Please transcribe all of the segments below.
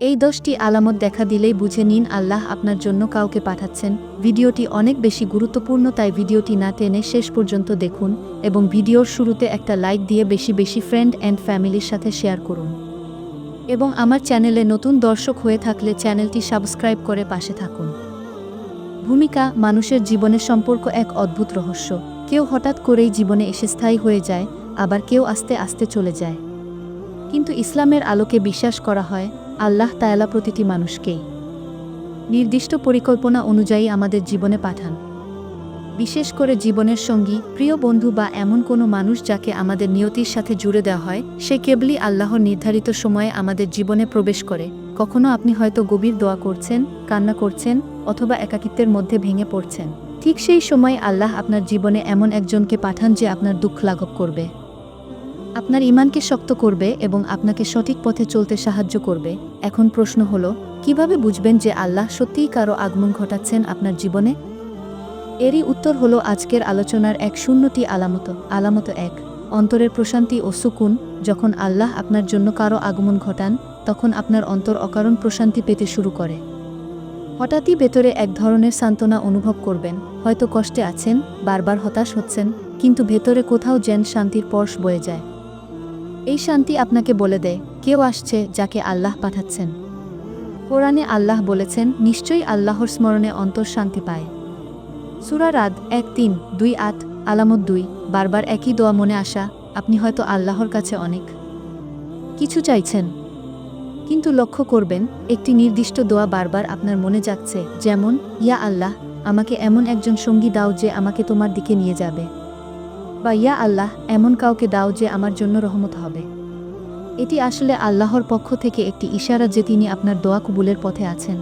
এই দশটি আলামত দেখা দিলেই বুঝে নিন আল্লাহ আপনার জন্য কাউকে পাঠাচ্ছেন। ভিডিওটি অনেক বেশি গুরুত্বপূর্ণ, তাই ভিডিওটি না টেনে শেষ পর্যন্ত দেখুন এবং ভিডিওর শুরুতে একটা লাইক দিয়ে বেশি বেশি ফ্রেন্ড অ্যান্ড ফ্যামিলির সাথে শেয়ার করুন। এবং আমার চ্যানেলে নতুন দর্শক হয়ে থাকলে চ্যানেলটি সাবস্ক্রাইব করে পাশে থাকুন। ভূমিকা, মানুষের জীবনের সম্পর্ক এক অদ্ভুত রহস্য। কেউ হঠাৎ করেই জীবনে এসে স্থায়ী হয়ে যায়, আবার কেউ আস্তে আস্তে চলে যায়। কিন্তু ইসলামের আলোকে বিশ্বাস করা হয় আল্লাহ তায়ালা প্রতিটি মানুষকেই নির্দিষ্ট পরিকল্পনা অনুযায়ী আমাদের জীবনে পাঠান। বিশেষ করে জীবনের সঙ্গী, প্রিয় বন্ধু বা এমন কোনো মানুষ যাকে আমাদের নিয়তির সাথে জুড়ে দেওয়া হয়, সে কেবলই আল্লাহর নির্ধারিত সময়ে আমাদের জীবনে প্রবেশ করে। কখনো আপনি হয়তো গভীর দোয়া করছেন, কান্না করছেন, অথবা একাকিত্বের মধ্যে ভেঙে পড়ছেন। ঠিক সেই সময় আল্লাহ আপনার জীবনে এমন একজনকে পাঠান যে আপনার দুঃখ লাঘব করবে। আপনার ইমানকে শক্ত করবে এবং আপনাকে সঠিক পথে চলতে সাহায্য করবে। এখন প্রশ্ন হলো, কীভাবে বুঝবেন যে আল্লাহ সত্যিই কারও আগমন ঘটাচ্ছেন আপনার জীবনে? এরই উত্তর হলো আজকের আলোচনার এক শূন্যটি আলামত আলামত এক। অন্তরের প্রশান্তি ও সুকুন, যখন আল্লাহ আপনার জন্য কারও আগমন ঘটান, তখন আপনার অন্তর অকারণ প্রশান্তি পেতে শুরু করে। হঠাৎই ভেতরে এক ধরনের সান্ত্বনা অনুভব করবেন, হয়তো কষ্টে আছেন, বারবার হতাশ হচ্ছেন, কিন্তু ভেতরে কোথাও যেন শান্তির পর্শ বয়ে যায়। এই শান্তি আপনাকে বলে দেয়, কেউ আসছে যাকে আল্লাহ পাঠাচ্ছেন। কোরআনে আল্লাহ বলেছেন, নিশ্চয়ই আল্লাহর স্মরণে অন্তর শান্তি পায়। সুরা রাদ এক তিন, দুই আট, আলামত দুই, বারবার একই দোয়া মনে আসা, আপনি হয়তো আল্লাহর কাছে অনেক কিছু চাইছেন। কিন্তু লক্ষ্য করবেন, একটি নির্দিষ্ট দোয়া বারবার আপনার মনে যাচ্ছে, যেমন, ইয়া আল্লাহ, আমাকে এমন একজন সঙ্গী দাও যে আমাকে তোমার দিকে নিয়ে যাবে। বা ইয়া আল্লাহ, এমন কাউকে দাও যে আমার জন্য রহমত হবে। এটি আসলে আল্লাহর পক্ষ থেকে একটি ইশারা যে তিনি আপনার দোয়া কবুলের পথে আছেন।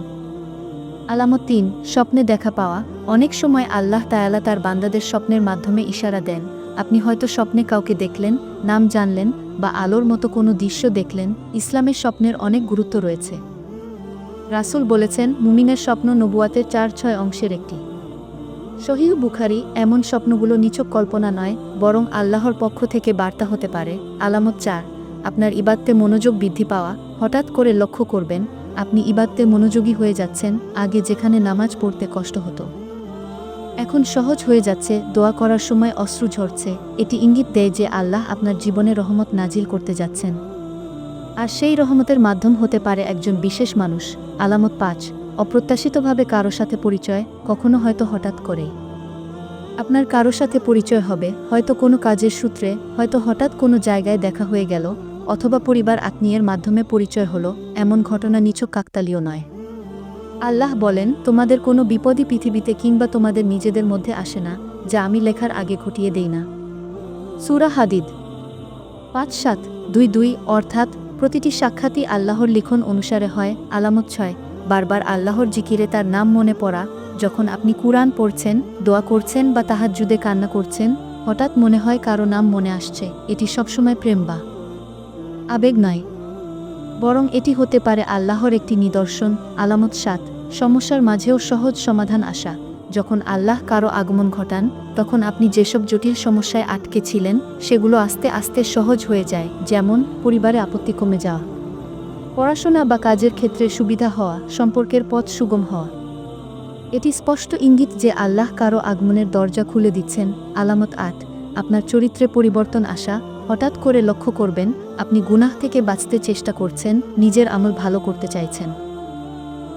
আলামত তিন, স্বপ্নে দেখা পাওয়া। অনেক সময় আল্লাহ তায়ালা তার বান্দাদের স্বপ্নের মাধ্যমে ইশারা দেন। আপনি হয়তো স্বপ্নে কাউকে দেখলেন, নাম জানলেন বা আলোর মতো কোনো দৃশ্য দেখলেন। ইসলামের স্বপ্নের অনেক গুরুত্ব রয়েছে। রাসূল বলেছেন, মুমিনের স্বপ্ন নবুয়াতের চার ছয় অংশের একটি। সহিহ বুখারি এমন স্বপ্নগুলো নিছক কল্পনা নয়, বরং আল্লাহর পক্ষ থেকে বার্তা হতে পারে। আলামত চার, আপনার ইবাদতে মনোযোগ বৃদ্ধি পাওয়া। হঠাৎ করে লক্ষ্য করবেন, আপনি ইবাদতে মনোযোগী হয়ে যাচ্ছেন, আগে যেখানে নামাজ পড়তে কষ্ট হতো। এখন সহজ হয়ে যাচ্ছে, দোয়া করার সময় অশ্রু ঝরছে। এটি ইঙ্গিত দেয় যে আল্লাহ আপনার জীবনে রহমত নাজিল করতে যাচ্ছেন। আর সেই রহমতের মাধ্যম হতে পারে একজন বিশেষ মানুষ। আলামত পাঁচ অপ্রত্যাশিতভাবে কারও সাথে পরিচয় কখনো হয়তো হঠাৎ করেই। আপনার কারও সাথে পরিচয় হবে, হয়তো কোনো কাজের সূত্রে, হয়তো হঠাৎ কোনো জায়গায় দেখা হয়ে গেল, অথবা পরিবার আত্মীয়ের মাধ্যমে পরিচয় হলো, এমন ঘটনা নিছক কাকতালীয় নয়। আল্লাহ বলেন, তোমাদের কোনো বিপদই পৃথিবীতে কিংবা তোমাদের নিজেদের মধ্যে আসে না, যা আমি লেখার আগে ঘটিয়ে দেই না। সুরা হাদিদ পাঁচ সাত দুই দুই অর্থাৎ প্রতিটি সাক্ষাৎই আল্লাহর লিখন অনুসারে হয়, আলামত ছয়। বারবার আল্লাহর জিকিরে তার নাম মনে পড়া, যখন আপনি কুরআন পড়ছেন, দোয়া করছেন বা তাহাজ্জুদে কান্না করছেন, হঠাৎ মনে হয় কারও নাম মনে আসছে, এটি সবসময় প্রেম বা আবেগ নয়। বরং এটি হতে পারে আল্লাহর একটি নিদর্শন, আলামত সাত, সমস্যার মাঝেও সহজ সমাধান আসা যখন আল্লাহ কারও আগমন ঘটান, তখন আপনি যেসব জটিল সমস্যায় আটকে ছিলেন, সেগুলো আস্তে আস্তে সহজ হয়ে যায়, যেমন পরিবারে আপত্তি কমে যাওয়া। পড়াশোনা বা কাজের ক্ষেত্রে সুবিধা হওয়া, সম্পর্কের পথ সুগম হওয়া। এটি স্পষ্ট ইঙ্গিত যে আল্লাহ কারও আগমনের দরজা খুলে দিচ্ছেন। আলামত আট, আপনার চরিত্রে পরিবর্তন আসা, হঠাৎ করে লক্ষ্য করবেন, আপনি গুনাহ থেকে বাঁচতে চেষ্টা করছেন, নিজের আমল ভালো করতে চাইছেন।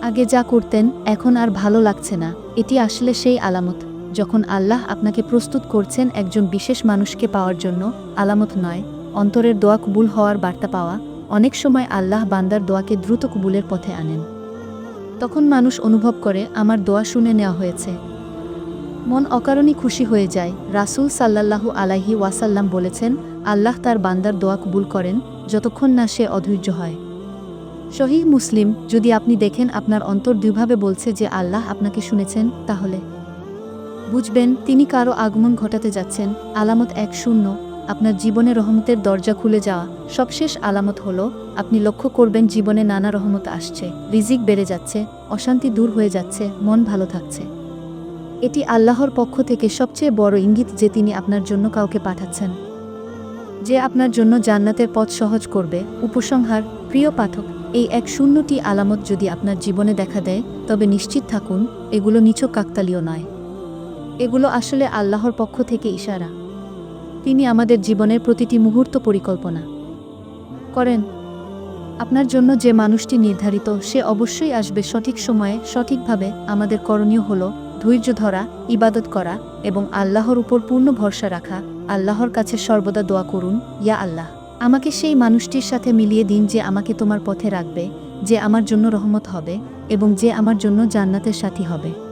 আগে যা করতেন, এখন আর ভালো লাগছে না। এটি আসলে সেই আলামত। যখন আল্লাহ আপনাকে প্রস্তুত করছেন একজন বিশেষ মানুষকে পাওয়ার জন্য, আলামত নয়, অন্তরের দোয়া কবুল হওয়ার বার্তা পাওয়া অনেক সময় আল্লাহ বান্দার দোয়াকে দ্রুত কবুলের পথে আনেন। তখন মানুষ অনুভব করে, আমার দোয়া শুনে নেওয়া হয়েছে। মন অকারণই খুশি হয়ে যায়। রাসূল সাল্লাল্লাহু আলাইহি ওয়াসাল্লাম বলেছেন, আল্লাহ তার বান্দার দোয়া কবুল করেন যতক্ষণ না সে অধৈর্য হয়। শহীদ মুসলিম, যদি আপনি দেখেন আপনার অন্তর দুইভাবে বলছে যে আল্লাহ আপনাকে শুনেছেন, তাহলে? বুঝবেন, তিনি কারও আগমন ঘটাতে যাচ্ছেন, আলামত এক শূন্য। আপনার জীবনে রহমতের দরজা খুলে যাওয়া সবশেষ আলামত হলো, আপনি লক্ষ্য করবেন জীবনে নানা রহমত আসছে, রিজিক বেড়ে যাচ্ছে, অশান্তি দূর হয়ে যাচ্ছে, মন ভালো থাকছে। এটি আল্লাহর পক্ষ থেকে সবচেয়ে বড় ইঙ্গিত যে তিনি আপনার জন্য কাউকে পাঠাচ্ছেন। যে আপনার জন্য জান্নাতের পথ সহজ করবে, উপসংহার, প্রিয় পাঠক, এই এক শূন্যটি আলামত যদি আপনার জীবনে দেখা দেয়, তবে নিশ্চিত থাকুন, এগুলো নিছক কাকতালীয় নয়। এগুলো আসলে আল্লাহর পক্ষ থেকে ইশারা। তিনি আমাদের জীবনের প্রতিটি মুহূর্ত পরিকল্পনা করেন। আপনার জন্য যে মানুষটি নির্ধারিত, সে অবশ্যই আসবে সঠিক সময়ে, সঠিকভাবে আমাদের করণীয় হল ধৈর্য ধরা, ইবাদত করা এবং আল্লাহর উপর পূর্ণ ভরসা রাখা। আল্লাহর কাছে সর্বদা দোয়া করুন, ইয়া আল্লাহ। আমাকে সেই মানুষটির সাথে মিলিয়ে দিন যে আমাকে তোমার পথে রাখবে, যে আমার জন্য রহমত হবে এবং যে আমার জন্য জান্নাতের সাথী হবে।